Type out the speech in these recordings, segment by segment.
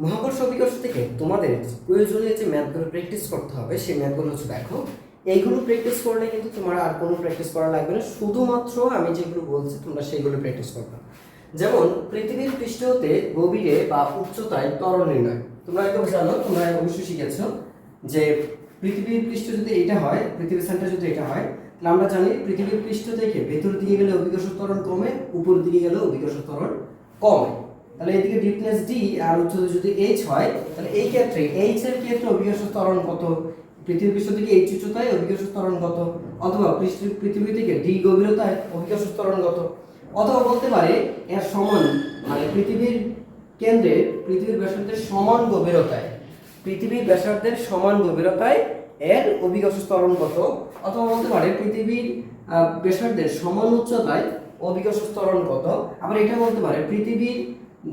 মহাকর্ষ বিকর্ষ থেকে তোমাদের প্রয়োজনীয় যে ম্যাথগুলো প্র্যাকটিস করতে হবে, সেই ম্যাথগুলো হচ্ছে দেখো। এইগুলো প্র্যাকটিস করলে কিন্তু তোমার আর কোনো প্র্যাকটিস করা লাগবে না। শুধুমাত্র আমি যেগুলো বলছি, তোমরা সেইগুলো প্র্যাকটিস করবে। যেমন, পৃথিবীর পৃষ্ঠ হতে গভীরে বা উচ্চতায় ত্বরণ নির্ণয়। তোমরা একদম জানো, তোমরা অবশ্যই শিখেছ যে পৃথিবীর পৃষ্ঠ যদি এটা হয়, পৃথিবীর সেন্টার যদি এটা হয়, তাহলে আমরা জানি পৃথিবীর পৃষ্ঠ থেকে ভেতর দিকে গেলে অভিকর্ষ ত্বরণ কমে উপর দিকে গেলে অভিকর্ষ ত্বরণ কমে। তাহলে এদিকে ডি প্লাস ডি আর উচ্চতা যদি এইচ হয়, তাহলে এই ক্ষেত্রে এইচ এর ক্ষেত্রে অভিকর্ষ ত্বরণ কত? পৃথিবীর পৃষ্ঠ থেকে এইচ উচ্চতায় অভিকর্ষ ত্বরণ কত? অথবা পৃথিবী থেকে ডি গভীরতায় অভিকর্ষ ত্বরণ কত? অথবা বলতে পারে এর সমান মানে পৃথিবীর কেন্দ্রে পৃথিবীর ব্যাসার্ধের সমান গভীরতায়, পৃথিবীর ব্যাসার্ধের সমান গভীরতায় এর অভিকর্ষ ত্বরণ কত? অথবা বলতে পারে পৃথিবীর ব্যাসার্ধের সমান উচ্চতায় অভিকর্ষ ত্বরণ কত? আবার এটা বলতে পারে পৃথিবীর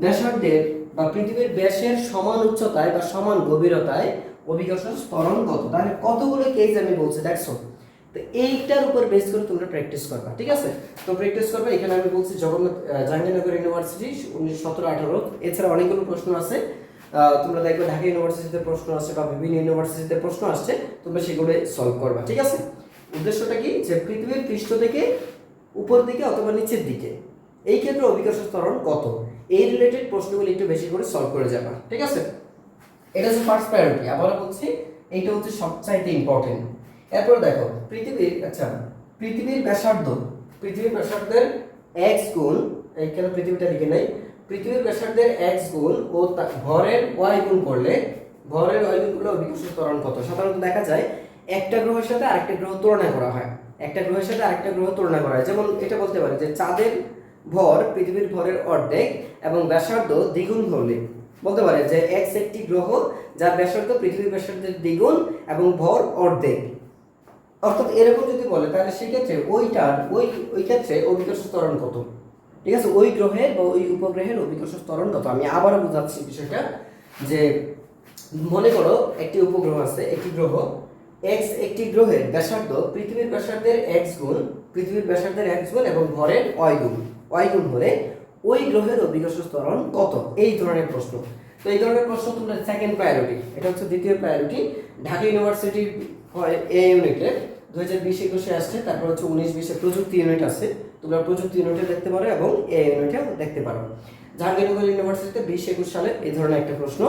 ব্যাসার্ধের বা পৃথিবীর ব্যাসের সমান উচ্চতায় বা সমান গভীরতায় অভিকর্ষ ত্বরণ কত তাহলে কতগুলো কেস আমি বলছি দেখছ তো এইটার উপর বেস করে তোমরা প্র্যাকটিস করবা, ঠিক আছে? তো প্র্যাকটিস করবে, এখানে আমি বলছি জগন্নাথ জাহাঙ্গীরনগর ইউনিভার্সিটি উনিশশো সতেরো আঠারো। এছাড়া অনেকগুলো প্রশ্ন আছে। তোমরা দেখবে ঢাকা ইউনিভার্সিটিতে প্রশ্ন আসছে বা বিভিন্ন ইউনিভার্সিটিতে প্রশ্ন আসছে, তোমরা সেগুলো সলভ করবা, ঠিক আছে? উদ্দেশ্যটা কি? যে পৃথিবীর পৃষ্ঠ থেকে উপর দিকে অথবা নিচের দিকে, এই ক্ষেত্রে অভিকর্ষ ত্বরণ কত? এই রিলেটেড প্রশ্নগুলো একটু বেশি করে সলভ করে যাবা, ঠিক আছে? এটা হচ্ছে ফার্স্ট প্রায়োরিটি আবারও বলছি, এইটা হচ্ছে সবচাইতে ইম্পর্টেন্ট এরপর দেখো, পৃথিবীর আচ্ছা পৃথিবীর ব্যাসার্ধ, পৃথিবীর ব্যাসার্ধের এক্স গুণ এইখানে পৃথিবীটা লিখে নেই? পৃথিবীর ব্যাসার্ধের এক্স গুণ ও ভরের ওয়াই গুণ করলে, ভরের ওয়াই গুণ করলে অভিকর্ষ ত্বরণ কত? সাধারণত দেখা যায়, একটা গ্রহের সাথে আরেকটা গ্রহ তুলনা করা হয়। একটা গ্রহের সাথে আরেকটা গ্রহ তুলনা করা হয়। যেমন এটা বলতে পারি যে চাঁদের ভর পৃথিবীর ভরের অর্ধেক এবং ব্যাসার্ধ দ্বিগুণ হলে। বলতে পারে যে এক্স একটি গ্রহ যার ব্যাসার্ধ পৃথিবীর ব্যাসার্ধের দ্বিগুণ এবং ভর অর্ধেক। অর্থাৎ এরকম যদি বলে, তাহলে সেক্ষেত্রে ওইটার, ওই ওই ক্ষেত্রে অভিকর্ষ ত্বরণ কত? ঠিক আছে, ওই গ্রহের বা ওই উপগ্রহের অভিকর্ষ ত্বরণ কত? আমি আবারও বোঝাচ্ছি বিষয়টা যে মনে করো একটি উপগ্রহ আছে, একটি গ্রহ। এক্স একটি গ্রহের ব্যাসার্ধ পৃথিবীর ব্যাসার্ধের এক্স গুণ, পৃথিবীর ব্যাসার্ধের এক্স গুণ এবং ভরের ওয়াই গুণ। ওয়াই গুণ হলে ওই গ্রহের অভিকর্ষ ত্বরণ কত? এই ধরনের প্রশ্ন। তো এই ধরনের প্রশ্ন তোমরা সেকেন্ড প্রায়োরিটি এটা হচ্ছে দ্বিতীয় প্রায়োরিটি ঢাকা ইউনিভার্সিটির হয় এ ইউনিটে দু হাজার বিশ একুশে আসছে, তারপর হচ্ছে উনিশ, বিশে প্রযুক্তি ইউনিট আছে। তোমরা প্রযুক্তি ইউনিটে দেখতে পারো এবং এ ইউনিটেও দেখতে পারো। জাহাঙ্গীরনগর ইউনিভার্সিটিতে বিশ একুশ সালে এই ধরনের একটা প্রশ্ন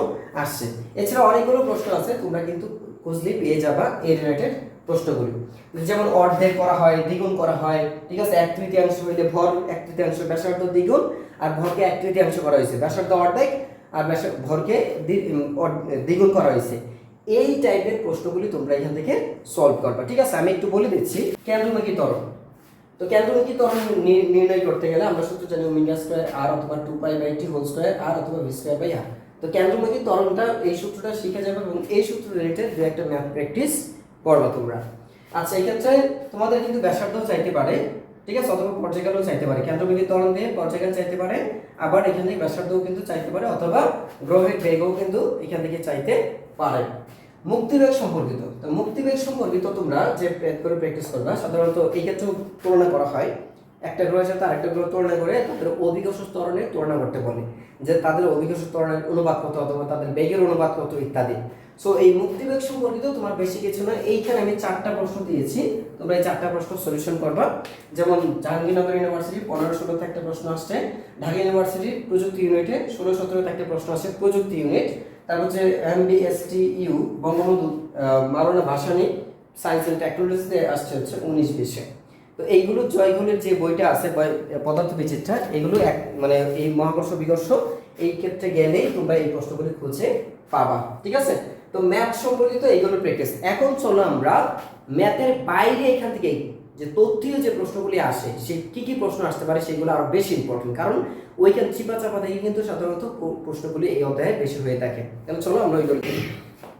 আসছে। এছাড়া অনেকগুলো প্রশ্ন আছে, তোমরা কিন্তু খুঁজলে পেয়ে যাবা এই রিলেটেড প্রশ্নগুলি যেমন অর্ধেক করা হয়, দ্বিগুণ করা হয়, ঠিক আছে? এক তৃতীয়াংশ হইলে ভর, এক তৃতীয়াংশ ব্যাসার্ধ দ্বিগুণ, আর ভরকে এক তৃতীয়াংশ করা হয়েছে। ব্যাসার্ধ অর্ধেক আর ভরকে দ্বিগুণ করা হয়েছে। এই টাইপের প্রশ্নগুলি তোমরা এখান থেকে সলভ করবা, ঠিক আছে? আমি একটু বলে দিচ্ছি। কেন্দ্রমুখী ত্বরণ। তো কেন্দ্রমুখী ত্বরণ নির্ণয় করতে গেলে আমরা সূত্র জানি ওমেগা স্কয়ার আর অথবা two pi by T whole square r অথবা ভি স্কয়ার বাই আর তো কেন্দ্রমুখী ত্বরণটা এই সূত্রটা শিখে যাবে এবং এই সূত্র রিলেটেড দু একটা ম্যাথ প্র্যাকটিস করবা তোমরা। আচ্ছা এই ক্ষেত্রে তোমাদের কিন্তু ব্যাসার্ধ চাইতে পারে, ঠিক আছে? অথবা পর্যায়কালও চাইতে পারে। কেন্দ্রমুখী ত্বরণ দিয়ে পর্যায়কাল চাইতে পারে, আবার এখান থেকে ব্যাসার্ধও কিন্তু চাইতে পারে, অথবা গ্রহের বেগও কিন্তু এখান থেকে চাইতে পারে। মুক্তিবেগ সম্পর্কিত। তো মুক্তিবেগ সম্পর্কিত তোমরা যে করে প্র্যাকটিস করবা, সাধারণত এই ক্ষেত্রেও তুলনা করা হয়। একটা গ্রহের সাথে আরেকটা গ্রহ তুলনা করে তাদের অভিকর্ষ ত্বরণের তুলনা করতে বলে, যে তাদের অভিকর্ষ ত্বরণের অনুপাত কত অথবা তাদের বেগের অনুপাত কত ইত্যাদি। সো এই মুক্তিবেগ সম্পর্কিত তোমার বেশি কিছু না এইখানে আমি চারটা প্রশ্ন দিয়েছি। তোমরা এই চারটা প্রশ্ন সলিউশন করবা। যেমন, জাহাঙ্গীরনগর ইউনিভার্সিটি পনেরো ষোলোতে একটা প্রশ্ন আসছে। ঢাকা ইউনিভার্সিটি প্রযুক্তি ইউনিটে ষোলো সতেরোতে একটা প্রশ্ন আসছে প্রযুক্তি ইউনিট তারপর হচ্ছে MBST U Bangabandhu Maulana Bhashani science and টেকনোলজিতে আসছে হচ্ছে উনিশ বিশে। তো এইগুলো জয়গুলির যে বইটা আছে পদার্থ বিচিত্রা, এগুলো এক মানে এই মহাকর্ষ বিকর্ষ, এই ক্ষেত্রে গেলেই তোমরা এই প্রশ্নগুলি খুঁজে পাবা। ঠিক আছে? তো ম্যাথ সম্পর্কিত এইগুলো প্র্যাকটিস এখন চলো আমরা ম্যাথের বাইরে এখান থেকে যে তথ্যীয় যে প্রশ্নগুলি আসে, সে কি কি প্রশ্ন আসতে পারে সেগুলো আরও বেশি ইম্পর্টেন্ট কারণ ওইখান চিপা চাপা থেকে কিন্তু সাধারণত প্রশ্নগুলি এই অধ্যায়ে বেশি হয়ে থাকে। তাহলে চলো আমরা ওইগুলো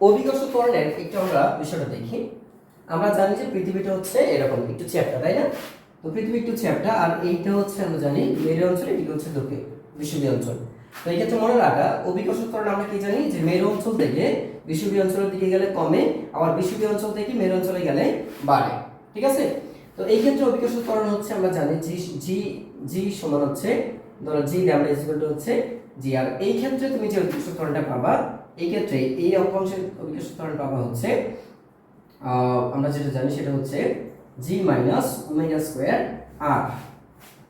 অভিকর্ষ ত্বরণের একটু আমরা বিষয়টা দেখি। আমরা জানি যে পৃথিবীটা হচ্ছে এরকম, একটু চ্যাপ্টা, তাই না? তো পৃথিবী একটু চ্যাপ্টা, আর এইটা হচ্ছে আমরা জানি মেরু অঞ্চল এটি হচ্ছে দক্ষিণ বিষুবী অঞ্চল। তো এই ক্ষেত্রে মনে রাখা ত্বরণ আমরা কি জানি? যে মেরু অঞ্চল থেকে বিষুবী অঞ্চলের দিকে গেলে কমে, আবার বিষুবী অঞ্চল থেকে মেরু অঞ্চলে গেলে বাড়ে। ঠিক আছে? তো এই ক্ষেত্রে অভিকর্ষ ত্বরণ হচ্ছে আমরা জানি জি জি জি সমান হচ্ছে, ধরো জি ল্যামডা ইকুয়াল টু হচ্ছে জি আর এই ক্ষেত্রে তুমি যে অভিকর্ষ ত্বরণটা পাবা, এই ক্ষেত্রে এই অক্ষাংশের অভিকর্ষ ত্বরণ পাবা হচ্ছে আমরা যেটা জানি সেটা হচ্ছে g minus omega square r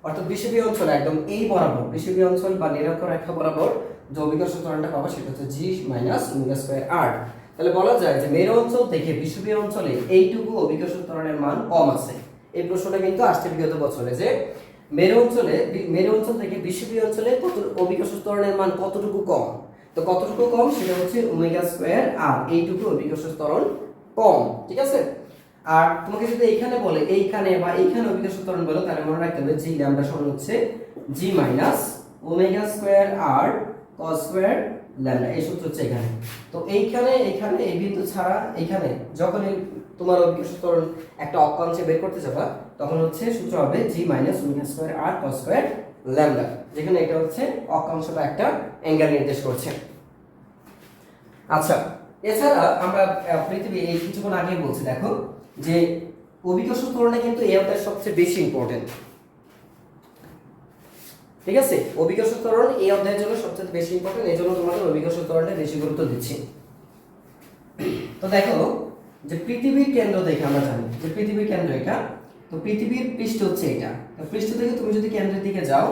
অর্থাৎ বিষুবীয় অঞ্চল একদম এই বরাবর বিষুবীয় অঞ্চল বা নিরক্ষরেখা বরাবর যে অভিকর্ষ ত্বরণটা পাবা, সেটা হচ্ছে g minus omega square r তাহলে বলা যায় যে মেরু অঞ্চল থেকে বিষুবীয় অঞ্চলে এইটুকু অভিকর্ষ ত্বরণের মান কম আছে। এই প্রশ্নটা কিন্তু আসছে বিগত বছরে যে মেরু অঞ্চলে মেরু অঞ্চল থেকে বিষুবীয় অঞ্চলে কত অভিকর্ষ ত্বরণের মান কতটুকু কম? তো কতটুকু কম? সেটা হচ্ছে ওমেগা স্কোয়ার আর এইটুকু অভিকর্ষ ত্বরণ কম, ঠিক আছে? আর তোমাকে যদি এইখানে বলে, এইখানে বা এইখানে অভিকর্ষ ত্বরণ বলো, তাহলে মনে রাখতে হবে জি ল্যামডা সমান হচ্ছে g minus omega square r cos square lambda, এই সূত্র হচ্ছে এখানে। তো এইখানে এইখানে, এই বিন্দু ছাড়া এইখানে যখন তোমার অভিকর্ষ একটা অক্ষাংশে বের করতে যাবা, তখন হচ্ছে সূত্র হবে g minus omega square r cos square lambda, যেখানে এটা হচ্ছে অক্ষাংশ বা একটা অ্যাঙ্গেল নির্দেশ করছে। আচ্ছা এছাড়া আমরা পৃথিবী এই কিছুক্ষণ আগে বলছি, দেখো, যে অভিকর্ষ ত্বরণে কিন্তু এই সবচেয়ে বেশি ইম্পর্টেন্ট ঠিক আছে? অভিকর্ষ ত্বরণ এই অধ্যায়ের জন্য সবচেয়ে বেশি ইম্পর্টেন্ট এই জন্য তোমাদের অভিকর্ষ ত্বরণে বেশি গুরুত্ব দিচ্ছি। তো দেখো, যে পৃথিবীর কেন্দ্র দেখে আমরা জানি, যে পৃথিবীর কেন্দ্র এটা। তো পৃথিবীর পৃষ্ঠ হচ্ছে এটা। তো পৃষ্ঠ থেকে তুমি যদি কেন্দ্রের দিকে যাও,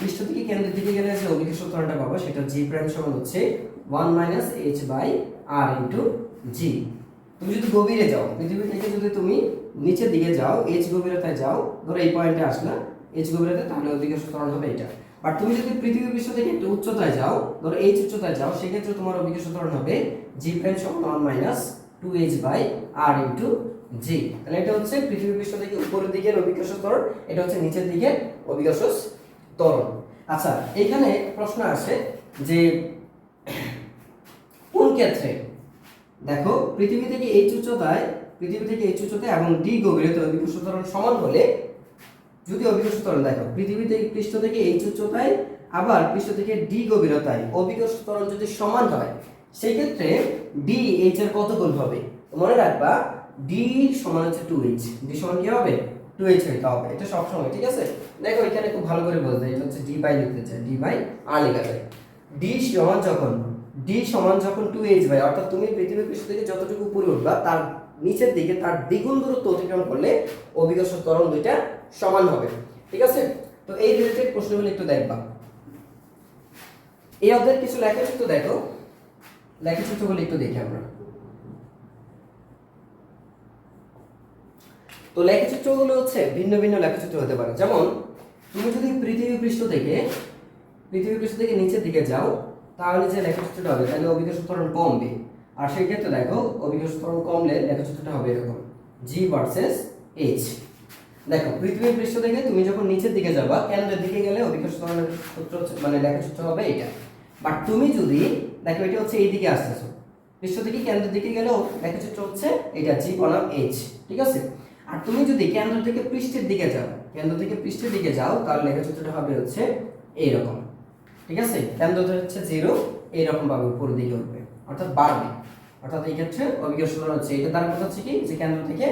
পৃষ্ঠ থেকে কেন্দ্রের দিকে গেলে যে অভিকর্ষ ত্বরণটা পাবো, সেটা জি প্রাইম সমান হচ্ছে one minus h by r into g তুমি যদি গভীরে যাও, পৃথিবী থেকে যদি তুমি নিচের দিকে যাও এইচ গভীরতায় যাও, ধরো এই পয়েন্টে আসলা এইচ গভীরতা, তাহলে অভিকর্ষ ত্বরণ হবে এটা। আর তুমি যদি পৃথিবীর পৃষ্ঠ থেকে একটু উচ্চতায় যাও, ধরো এইচ উচ্চতায় যাও, সেক্ষেত্রে তোমার অভিকর্ষ ত্বরণ হবে জি প্রাইম সমান one minus two h by r into g তাহলে এটা হচ্ছে পৃথিবী পৃষ্ঠ থেকে উপরের দিকের অভিকর্ষ ত্বরণ, এটা হচ্ছে নিচের দিকের অভিকর্ষ ত্বরণ। আচ্ছা এখানে প্রশ্ন আসে যে কোন ক্ষেত্রে? দেখো, পৃথিবী থেকে এইচ উচ্চতায়, পৃথিবী থেকে এইচ উচ্চতায় এবং ডি গভীরতা অভিকর্ষ ত্বরণ সমান হলে যদি অভিকর্ষ ত্বরণ দেখো পৃথিবী থেকে পৃষ্ঠ থেকে এইচ উচ্চতায়, আবার পৃষ্ঠ থেকে ডি গভীরতায় অভিকর্ষ ত্বরণ যদি সমান হয় সেই ক্ষেত্রে ডি এইচ এর কত গুণ হবে মনে রাখবা ডি সমান হচ্ছে টু এইচ ডি সমান কি হবে? টু এইচ হইতে হবে এটা সবসময়, ঠিক আছে? দেখো, এখানে খুব ভালো করে বলতে এটা হচ্ছে ডি বাই লিখতে চাই ডি বাই আর লেখা যায়। ডি সমান যখন ডি সমান যখন টু এইচ বাই অর্থাৎ তুমি পৃথিবীর পৃষ্ঠ থেকে যতটুকু উপরে উঠবা, তার নিচের দিকে তার দ্বিগুণ দূরত্ব অতিক্রম করলে অভিকর্ষ ত্বরণ দুইটা সমান হবে। ঠিক আছে? তো এই রিলেটেড প্রশ্নগুলো একটু দেখবা। এই অধ্যায়ের কিছু লেখাচিত্র দেখো। লেখাচিত্রগুলো একটু দেখি আমরা। তো লেখচিত্রগুলো হচ্ছে ভিন্ন ভিন্ন লেখচিত্র হতে পারে। যেমন, তুমি যদি পৃথিবী পৃষ্ঠ থেকে, পৃথিবী পৃষ্ঠ থেকে নিচের দিকে যাও, তাহলে যে লেখচিত্রটা হবে, তাহলে অভিকর্ষ ত্বরণ কমবে। আর সেই ক্ষেত্রে দেখো ত্বরণ কমলে লেখচিত্রটা হবে এরকম জি ভার্সেস এইচ দেখো, পৃথিবীর পৃষ্ঠ থেকে তুমি যখন নিচের দিকে যাবা, কেন্দ্রের দিকে গেলে অভিকর্ষ সূত্র মানে লেখচিত্র হবে এটা বাট তুমি যদি, দেখো এটা হচ্ছে এই দিকে আসতেছো, পৃষ্ঠ থেকে কেন্দ্রের দিকে গেলেও লেখচিত্র হচ্ছে এটা জি বনাম এইচ ঠিক আছে? আর তুমি যদি কেন্দ্র থেকে পৃষ্ঠের দিকে যাও, কেন্দ্র থেকে পৃষ্ঠের দিকে যাও, তাহলে লেখচিত্রটা হবে হচ্ছে এইরকম, ঠিক আছে? কেন্দ্রটা হচ্ছে জিরো এইরকম ভাবে উপর দিকে উঠবে। অর্থাৎ বাড়বে। অর্থাৎ এই ক্ষেত্রে অভিজ্ঞ সূত্র হচ্ছে এটা দ্বারা হচ্ছে কি? যে কেন্দ্র থেকে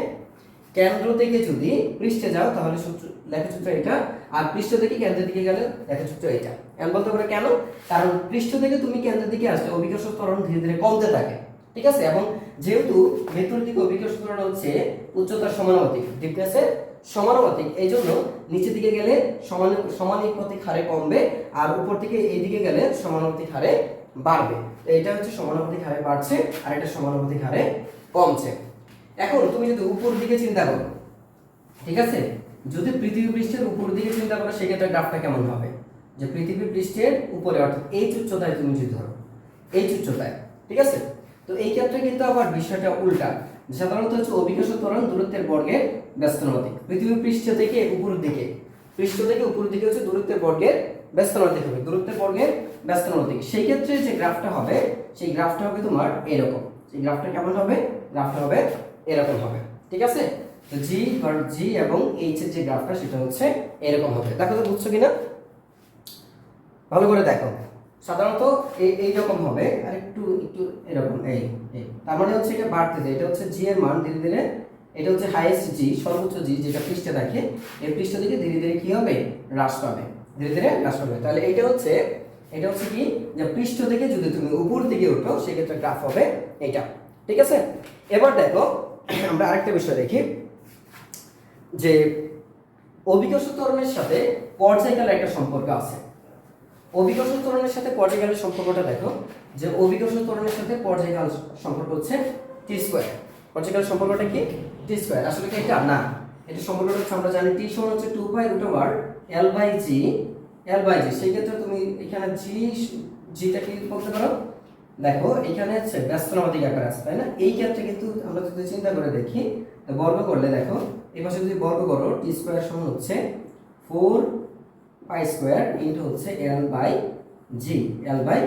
কেন্দ্র থেকে যদি পৃষ্ঠে যাও, তাহলে সূত্র, লেখচিত্র এটা। আর পৃষ্ঠ থেকে কেন্দ্রের দিকে গেলে লেখচিত্র এটা। এমন বলতে পারে কেন? কারণ পৃষ্ঠ থেকে তুমি কেন্দ্রের দিকে আসলে অভিকর্ষ ত্বরণ ধীরে ধীরে কমতে থাকে। ঠিক আছে? এবং যেহেতু ভেতর দিকে অভিকর্ষ ত্বরণ হচ্ছে উচ্চতার সমানুপাতিক ডিপনেসের সমানুপাতিক এই জন্য নিচের দিকে গেলে সমান সমানুপাতিক হারে কমবে, আর উপর দিকে এই দিকে গেলে সমানুপাতিক হারে বাড়বে। এটা হচ্ছে সমানুপাতিক হারে বাড়ছে আর এটা সমানুপাতিক হারে কমছে। এখন তুমি যদি উপর দিকে চিন্তা করো, ঠিক আছে? যদি পৃথিবী পৃষ্ঠের উপর দিকে চিন্তা করো, সেক্ষেত্রে গ্রাফটা কেমন হবে? যে পৃথিবী পৃষ্ঠের উপরে, অর্থাৎ এই উচ্চতায় তুমি যদি ধরো, এই উচ্চতায় ঠিক আছে? তো এই ক্ষেত্রে কিন্তু আবার বিষয়টা উল্টা। সাধারণত হচ্ছে অভিকর্ষ ত্বরণ দূরত্বের বর্গের ব্যস্তানুপাতিক পৃথিবী পৃষ্ঠ থেকে উপরের দিকে, পৃষ্ঠ থেকে উপর দিকে হচ্ছে দূরত্বের বর্গের ব্যস্তানুপাতিক হবে দূরত্বের বর্গের ব্যস্তানুপাতিক সেই ক্ষেত্রে যে গ্রাফটা হবে, সেই গ্রাফটা হবে তোমার এরকম। সেই গ্রাফটা কেমন হবে? গ্রাফটা হবে এরকম হবে। ঠিক আছে? তো জি আর জি এবং এইচ এর যে গ্রাফটা, সেটা হচ্ছে এরকম হবে। দেখো তো বুঝছ কিনা? ভালো করে দেখো। সাধারণত এই এইরকম হবে, আর একটু একটু এরকম, এই এই। তার মানে হচ্ছে এটা বাড়তেছে এটা হচ্ছে জি এর মান ধীরে ধীরে, এটা হচ্ছে হাইয়েস্ট জি সর্বোচ্চ জি যেটা পৃষ্ঠে থাকে, এই পৃষ্ঠ থেকে ধীরে ধীরে কি হবে? হ্রাস পাবে। ধীরে ধীরে হ্রাস পাবে তাহলে এইটা হচ্ছে এটা হচ্ছে কি? যে পৃষ্ঠ থেকে যদি তুমি উপর দিকে উঠো, সেক্ষেত্রে গ্রাফ হবে এটা ঠিক আছে? এবার দেখো, আমরা আরেকটা বিষয় দেখি। যে অভিকর্ষ ত্বরণের সাথে পর্যায়কালের একটা সম্পর্ক আছে। অভিকর্ষ ত্বরণের সাথে পর্যায়কালের সম্পর্কটা দেখো। যে অভিকর্ষ ত্বরণের সাথে পর্যায়কাল সম্পর্ক হচ্ছে টি স্কোয়ার পর্যায়কাল সম্পর্কটা কি? টি স্কোয়ার আসলে কি এটা? না। এটা সম্পর্কটা হচ্ছে আমরা জানি টি সমান হচ্ছে two by root over l by g l by g সেই ক্ষেত্রে তুমি এখানে জি জিটা কি বলতে পারো? দেখো, এখানে হচ্ছে ব্যস্তনামাতিক আকার আছে, তাই না? এই ক্ষেত্রে কিন্তু আমরা যদি চিন্তা করে দেখি বর্গ করলে দেখো, এই পাশে যদি বর্গ করো টি স্কোয়ার সমান হচ্ছে ফোর পাই স্কোয়ার ইন্টু হচ্ছে এল বাই জি এল বাই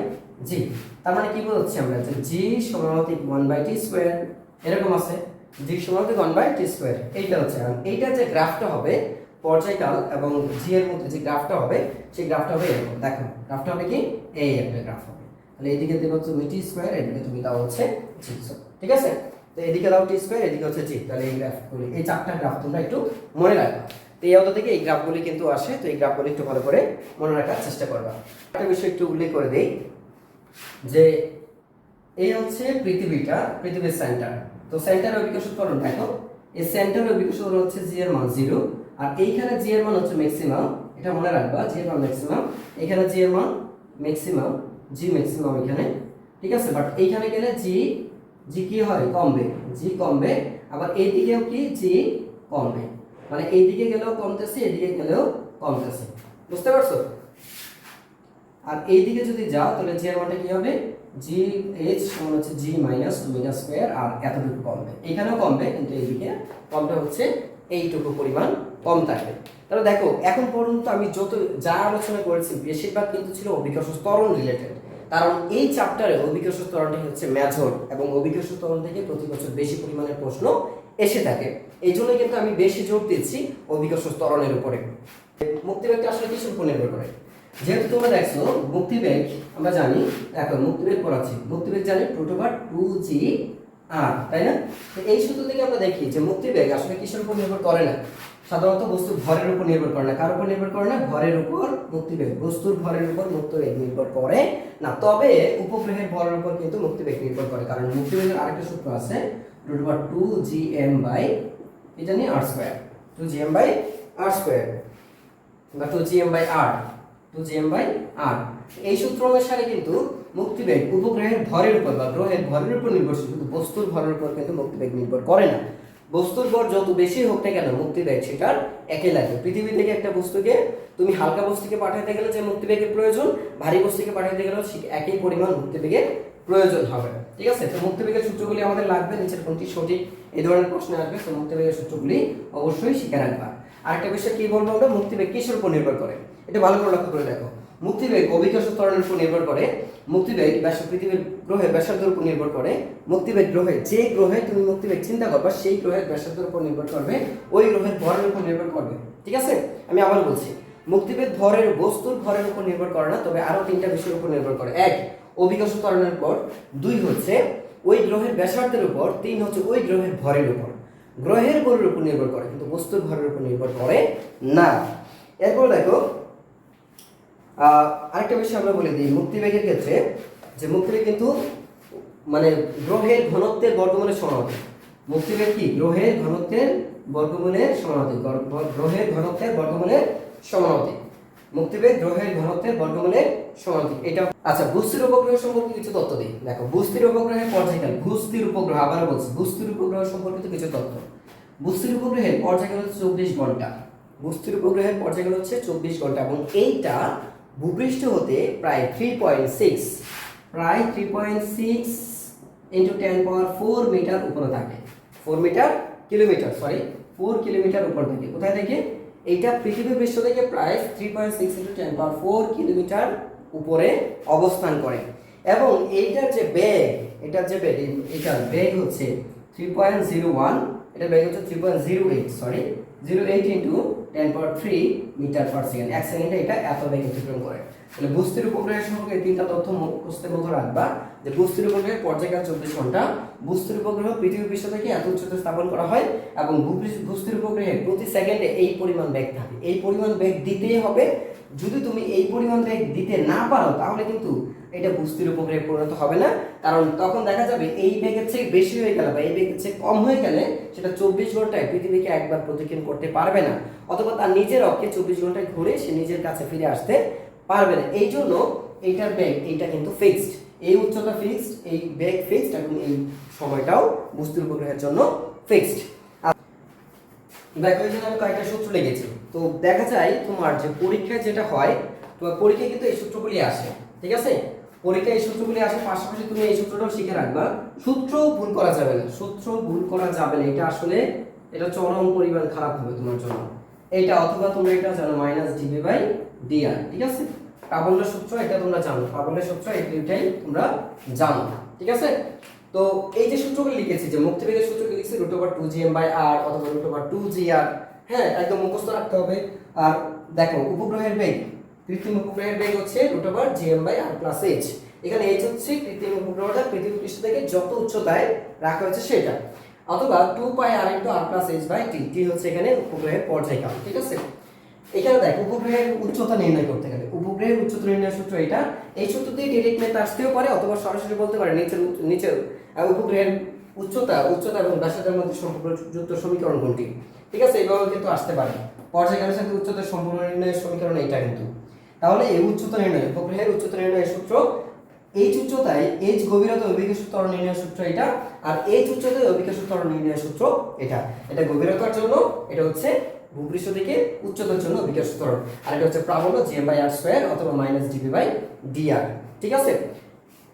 জি তার মানে কি বলছি আমরা? যে জি সমানুপাতিক ওয়ান বাই টি স্কোয়ার এরকম আছে। জি সমানুপাতিক ওয়ান বাই টি স্কোয়ার এইটা হচ্ছে। এইটা যে গ্রাফটা হবে পর্যায়কাল এবং জি এর মধ্যে যে গ্রাফটা হবে, সেই গ্রাফটা হবে এরকম। দেখো, গ্রাফটা হবে কি? এই একটা গ্রাফ হবে। তাহলে এইদিকে দেবো তুমি টি স্কোয়ার এদিকে তুমি দাও হচ্ছে জি ঠিক আছে? তো এদিকে দাও টি স্কোয়ার এদিকে হচ্ছে জি তাহলে এই গ্রাফ গ্রাফগুলি, এই চারটা গ্রাফ তোমরা একটু মনে রাখবা। তো এই অত থেকে এই গ্রাফগুলি কিন্তু আসে, তো এই গ্রাফগুলি একটু ভালো করে মনে রাখার চেষ্টা করবা। একটা বিষয় একটু উল্লেখ করে দেই, যে এই হচ্ছে পৃথিবীটা, পৃথিবীর সেন্টার তো সেন্টারের অভিকর্ষ ত্বরণ দেখো, এই অভিকর্ষ ত্বরণ হচ্ছে জি এর মান জিরো আর এইখানে জি এর মান হচ্ছে ম্যাক্সিমাম এটা মনে রাখবা জি এর মান ম্যাক্সিমাম এখানে জি এর মান ম্যাক্সিমাম জি ম্যাক্সিমাম এখানে, ঠিক আছে? বাট এইখানে গেলে জি জি কি হয়? কমবে জি কমবে, আবার এইদিকেও কি? জি কমবে। মানে এইদিকে গেলেও কমতেছে এদিকে গেলেও কমতেছে। বুঝতে পারছ? আর এইদিকে যদি যাও, তাহলে জি এর মানটা কি হবে? জি এইচ সমান হচ্ছে g minus omega square r এতটুকু কমবে। এখানেও কমবে, কিন্তু এইদিকে কমটা হচ্ছে এইটুকু পরিমাণ কম থাকবে তাহলে দেখো, এখন পর্যন্ত আমি যত, যা আলোচনা করেছি, বেশিরভাগ কিন্তু ছিল অভিকর্ষ ত্বরণ রিলেটেড কারণ এই চ্যাপ্টারে অভিকর্ষ ত্বরণটি হচ্ছে মেজর এবং অভিকর্ষ ত্বরণ থেকে প্রতি বছর বেশি পরিমাণের প্রশ্ন এসে থাকে। এই জন্য কিন্তু আমি বেশি জোর দিচ্ছি অভিকর্ষ ত্বরণের উপরে। মুক্তিবেগটা আসলে কিসের উপর নির্ভর করে? যেহেতু তোমরা দেখছ মুক্তিবেগ আমরা জানি দেখো মুক্তিবেগ পড়াচ্ছি। মুক্তিবেগ জানি টোটোবার টু জি আর তাই না? এই সূত্র থেকে আমরা দেখি যে মুক্তিবেগ আসলে কিসের উপর নির্ভর করে না? সাধারণত বস্তুর ভরের উপর নির্ভর করে না। কার উপর নির্ভর করে না? ভরের উপর মুক্তিবেগ বস্তুর ভরের উপর মুক্তিবেগ নির্ভর করে না। তবে উপগ্রহের ভরের উপর কিন্তু মুক্তিবেগ নির্ভর করে। কারণ মুক্তিবেগের আরেকটা সূত্র আছে root over two g m by এটা নিয়ে r square two g m by r square বা two g m by r two g m by r এই সূত্র অনুসারে কিন্তু মুক্তিবেগ উপগ্রহের ভরের উপর বা গ্রহের ভরের উপর নির্ভরশীল, কিন্তু বস্তুর ভরের উপর কিন্তু মুক্তিবেগ নির্ভর করে না। বস্তুর ভর যত বেশি হোক না কেন মুক্তিবেগ সেটার একই লাগে। পৃথিবী থেকে একটা বস্তুকে তুমি হালকা বস্তুকে পাঠাতে গেলে যে মুক্তিবেগের প্রয়োজন, ভারী বস্তুকে পাঠাতে গেলেও একই পরিমাণ মুক্তিবেগের প্রয়োজন হবে ঠিক আছে? তো মুক্তিবেগের সূত্রগুলি আমাদের লাগবে, নিচের কোনটি সঠিক এই ধরনের প্রশ্ন আসবে, তো মুক্তিবেগের সূত্রগুলি অবশ্যই শিখে রাখবা। আরেকটা বিষয় কি বলব আমরা? মুক্তিবেগ কিসের উপর নির্ভর করে? এটা ভালো করে লক্ষ্য করে দেখো। মুক্তিবেগ অভিকর্ষ ত্বরণের উপর নির্ভর করে। মুক্তিবেগ ব্যাস পৃথিবীর গ্রহের ব্যাসার্ধের উপর নির্ভর করে। মুক্তিবেগ গ্রহে যে গ্রহে তুমি মুক্তিবেগ চিন্তা করবা, সেই গ্রহের ব্যাসার্ধের উপর নির্ভর করবে, ওই গ্রহের ভরের উপর নির্ভর করবে। ঠিক আছে? আমি আবার বলছি, মুক্তিবেগ ভরের বস্তুর ভরের উপর নির্ভর করে না, তবে আরও তিনটা বিষয়ের উপর নির্ভর করে। এক অভিকর্ষ ত্বরণের পর দুই হচ্ছে, ওই গ্রহের ব্যাসার্ধের উপর। তিন হচ্ছে, ওই গ্রহের ভরের উপর। গ্রহের ভরের উপর নির্ভর করে, কিন্তু বস্তুর ভরের উপর নির্ভর করে না। এরপর দেখো আরেকটা বিষয় আমরা বলে দিই মুক্তিবেগের ক্ষেত্রে যে মুক্তিবেগ কিন্তু মানে গ্রহের ঘনত্বের বর্গমূলের সমানুপাতিক। মুক্তিবেগ কি? গ্রহের ঘনত্বের বর্গমূলের সমানুপাতিক গ্রহের ঘনত্বের বর্গমূলের সমানুপাতিক। মুক্তিবেগ গ্রহের ঘনত্বের বর্গমূলের সমানুপাতিক। এটা আচ্ছা বুস্তির উপগ্রহ সম্পর্কে কিছু তথ্য দিই। দেখো, বুস্তির উপগ্রহের পর্যায়কাল, বুস্তির উপগ্রহ আবার বলছি, বুস্তির উপগ্রহ সম্পর্কিত কিছু তথ্য। বুস্তির উপগ্রহের পর্যায়কাল হচ্ছে চব্বিশ ঘণ্টা। বুস্তির উপগ্রহের পর্যায়কাল হচ্ছে চব্বিশ ঘণ্টা এবং এইটা ভূপৃষ্ঠ হতে প্রায় থ্রি পয়েন্ট সিক্স প্রায় three point six into ten power four metre উপরে থাকে। Four metre kilometre sorry four kilometre উপর থেকে। কোথায় থেকে? এইটা পৃথিবীর পৃষ্ঠ থেকে প্রায় three point six into ten power four kilometre উপরে অবস্থান করে। এবং এইটার যে বেগ, এটার যে বেগ, এটার বেগ হচ্ছে থ্রি পয়েন্ট জিরো ওয়ান এটা বেগ হচ্ছে three point zero eight sorry zero eight into ten power three metre per second এক সেকেন্ডে এটা এত বেগ অতিক্রম করে। তাহলে বুস্তির উপগ্রহের সম্পর্কে তিনটা তথ্য মুখস্থের মতো রাখবা, যে বুস্তির উপগ্রহের পর্যায়কাল চব্বিশ ঘণ্টা, বুস্তির উপগ্রহ পৃথিবী পৃষ্ঠ থেকে এত উচ্চতে স্থাপন করা হয় এবং বুস্তির উপগ্রহে প্রতি সেকেন্ডে এই পরিমাণ বেগ থাকে। এই পরিমাণ বেগ দিতেই হবে। যদি তুমি এই পরিমাণ বেগ দিতে না পারো, তাহলে কিন্তু এটা বুস্তির উপগ্রহে পরিণত হবে না। কারণ তখন দেখা যাবে এই বেগের চেয়ে বেশি হয়ে গেলে বা এই বেগের চেয়ে কম হয়ে গেলে সেটা চব্বিশ ঘন্টায় পৃথিবীকে একবার প্রদক্ষিণ করতে পারবে না। অথবা তার নিজের অক্ষে চব্বিশ ঘন্টায় ঘুরে সে নিজের কাছে ফিরে আসতে পারবে না। এই জন্য এইটার বেগ এইটা কিন্তু ফিক্সড এই উচ্চতা ফিক্সড এই বেগ ফিক্সড এবং এই সময়টাও বুস্তুর উপগ্রহের জন্য ফিক্সড দেখো এই জন্য আমি কয়েকটা সূত্র লিখেছি, তো দেখা যায় তোমার যে পরীক্ষায় যেটা হয়, তোমার পরীক্ষায় কিন্তু এই সূত্রগুলি আসে। ঠিক আছে? পরীক্ষায় এই সূত্রগুলি আসে পাশাপাশি তুমি এই সূত্রটাও শিখে রাখবা। সূত্র ভুল করা যাবে না। সূত্র ভুল করা যাবে না। এটা আসলে এটা চরম পরিমাণ খারাপ হবে তোমার জন্য। এইটা অথবা তোমরা এটা জানো মাইনাস ডিবি বাই ডিআর ঠিক আছে? প্রাবল্য সূত্র, এটা তোমরা জানো। প্রাবল্য সূত্র, এই দুইটাই তোমরা জানো। ঠিক আছে? তো এই যে সূত্রগুলো লিখেছি, যে মুক্তিবেগের সূত্রগুলো লিখেছি root over two g m by r অথবা root over two g r হ্যাঁ একদম মুখস্থ রাখতে হবে। আর দেখো, উপগ্রহের বেগ। কৃত্রিম উপগ্রহের বেগ হচ্ছে root over g m by r plus h এখানে এইচ হচ্ছে কৃত্রিম উপগ্রহটা পৃথিবী পৃষ্ঠ থেকে যত উচ্চতায় রাখা হয়েছে সেটা। অথবা two pi r into r plus h by T T হচ্ছে এখানে উপগ্রহের পর্যায়কাল ঠিক আছে? এখানে দেখ, উপগ্রহের উচ্চতা নির্ণয় করতে গেলে। উপগ্রহের উচ্চতা নির্ণয় সূত্র এটা। এই সূত্র দিয়ে ডিরেক্ট মেথড আসতেও পারে, অথবা সরাসরি বলতে পারে নিচের নিচের উপগ্রহের উচ্চতা উচ্চতা এবং ব্যাসার্ধের মধ্যে সম্পর্কযুক্ত সমীকরণ কোনটি? ঠিক আছে এইভাবে কিন্তু আসতে পারে। পর্যায়কালের সাথে উচ্চতার সম্পূর্ণ নির্ণয়ের সমীকরণ এটা কিন্তু। তাহলে এই উচ্চতা নির্ণয় উপগ্রহের উচ্চতা নির্ণয়ের সূত্র এইচ উচ্চতায় এইচ গভীরতা অভিজ্ঞ ত্বরণ নির্ণয় সূত্র এটা, আর এইচ উচ্চতায় অভিজ্ঞ ত্বরণ নির্ণয় সূত্র এটা। এটা গভীরতার জন্য, এটা হচ্ছে ভূপৃষ্ঠ থেকে উচ্চতার জন্য বিকাশ ত্বরণ আর এটা হচ্ছে প্রাবল্য জিএম বাই আর স্কোয়ার অথবা মাইনাস ডিবি বাই ডিআর ঠিক আছে?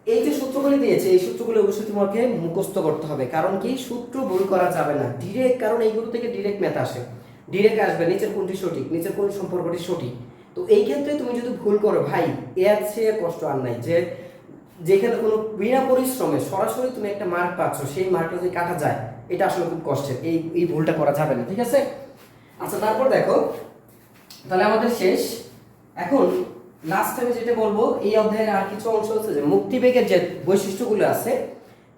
এই যে সূত্রগুলি দিয়েছে, এই সূত্রগুলো অবশ্যই তোমাকে মুখস্থ করতে হবে। কারণ কি? সূত্র ভুল করা যাবে না। ডিরেক্ট কারণ এইগুলো থেকে ডিরেক্ট ম্যাথ আসে। ডিরেক্ট আসবে, নিচের কোনটি সঠিক? নিচের কোন সম্পর্কটি সঠিক? তো এই ক্ষেত্রে তুমি যদি ভুল করো, ভাই এর চেয়ে কষ্ট আর নাই যে যেখানে কোনো বিনা পরিশ্রমে সরাসরি তুমি একটা মার্ক পাচ্ছ, সেই মার্কটা যদি কাটা যায়, এটা আসলে খুব কষ্টের। এই এই ভুলটা করা যাবে না, ঠিক আছে? আচ্ছা তারপর দেখো, তাহলে আমাদের শেষ। এখন লাস্ট আমি যেটা বলব, এই অধ্যায়ের আর কিছু অংশ হচ্ছে যে মুক্তিবেগের যে বৈশিষ্ট্যগুলো আছে,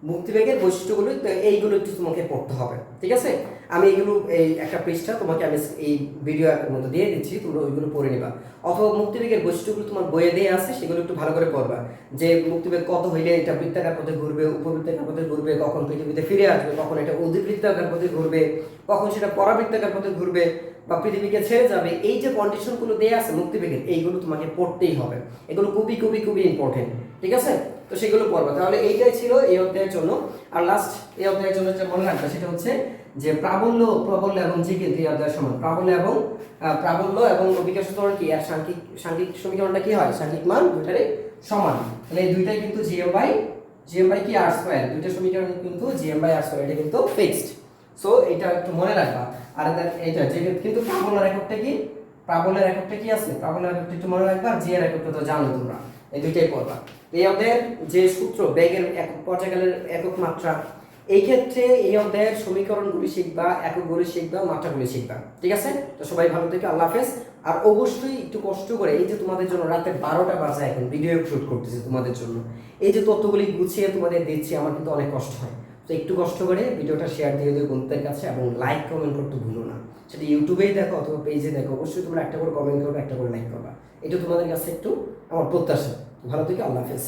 মুক্তিবেগের বৈশিষ্ট্যগুলো এইগুলো একটু তোমাকে পড়তে হবে, ঠিক আছে? আমি এগুলো, এই একটা পৃষ্ঠা তোমাকে আমি এই ভিডিও মধ্যে দিয়ে দিচ্ছি, তোমরা ওইগুলো পড়ে নিবা। অথবা মুক্তিবেগের বৈশিষ্ট্যগুলো তোমার বইয়ে দিয়ে আছে, সেগুলো একটু ভালো করে পড়বা। যে মুক্তিবেগ কত হইলে এটা বৃত্তাকার পথে ঘুরবে উপবৃত্তাকার পথে ঘুরবে, কখন পৃথিবীতে ফিরে আসবে, কখন এটা অধিবৃত্তাকার পথে ঘুরবে, কখন সেটা পরাবৃত্তাকার পথে ঘুরবে বা পৃথিবীকে ছেড়ে যাবে, এই যে কন্ডিশনগুলো দেওয়া আছে মুক্তিবেগের, এইগুলো তোমাকে পড়তেই হবে। এগুলো খুবই খুবই খুবই ইম্পর্টেন্ট ঠিক আছে? তো সেগুলো পড়বা। তাহলে এইটাই ছিল এই অধ্যায়ের জন্য। আর লাস্ট এই অধ্যায়ের জন্য যেটা মনে রাখবে সেটা হচ্ছে যে প্রাবল্য, প্রবল্য এবং জি কিন্তু এই অধ্যায়ের সমান। প্রাবল্য এবং প্রাবল্য এবং অভিজ্ঞান সূত্র কি? আর সাংখ্যিক সাংখ্যিক সমীকরণটা কি হয়? সাংখ্যিক মান দুইটারই সমান। তাহলে এই দুইটাই কিন্তু জিএম বাই জিএম বাই কি? আর স্কোয়ার দুইটা সমীকরণ কিন্তু জিএম বাই আর স্কোয়ার এটা কিন্তু ফিক্সড সো এটা একটু মনে রাখবা। আর এইটা, যে কিন্তু প্রাবল্যের এককটা কি? প্রাবল্যের এককটা কি আছে? প্রাবল্যের এককটা একটু মনে রাখবা। জি এর এককটা তো জানো তোমরা। এই দুইটাই পড়বা। এই অধ্যায়ের যে সূত্র, বেগের একক পর্যায়কালের একক মাত্রা এই ক্ষেত্রে এই অধ্যায়ের সমীকরণগুলি শিখবা, এককগুলি শিখবা, মাত্রাগুলি শিখবা। ঠিক আছে? তো সবাই ভালো থেকে, আল্লাহ হাফেজ। আর অবশ্যই একটু কষ্ট করে, এই যে তোমাদের জন্য রাতে বারোটা বাজে এখন, ভিডিও শুট করতেছি তোমাদের জন্য। এই যে তথ্যগুলি গুছিয়ে তোমাদের দিচ্ছি, আমার কিন্তু অনেক কষ্ট হয়। তো একটু কষ্ট করে ভিডিওটা শেয়ার দিয়ে দিও বন্ধুদের কাছে এবং লাইক কমেন্ট করতে ভুলো না। সেটা ইউটিউবেই দেখো অথবা পেজে দেখো, অবশ্যই তোমরা একটা করে কমেন্ট করবে, একটা করে লাইক করবা। এটা তোমাদের কাছে একটু আমার প্রত্যাশা। ভালো থেকে, আল্লাহ হাফেজ।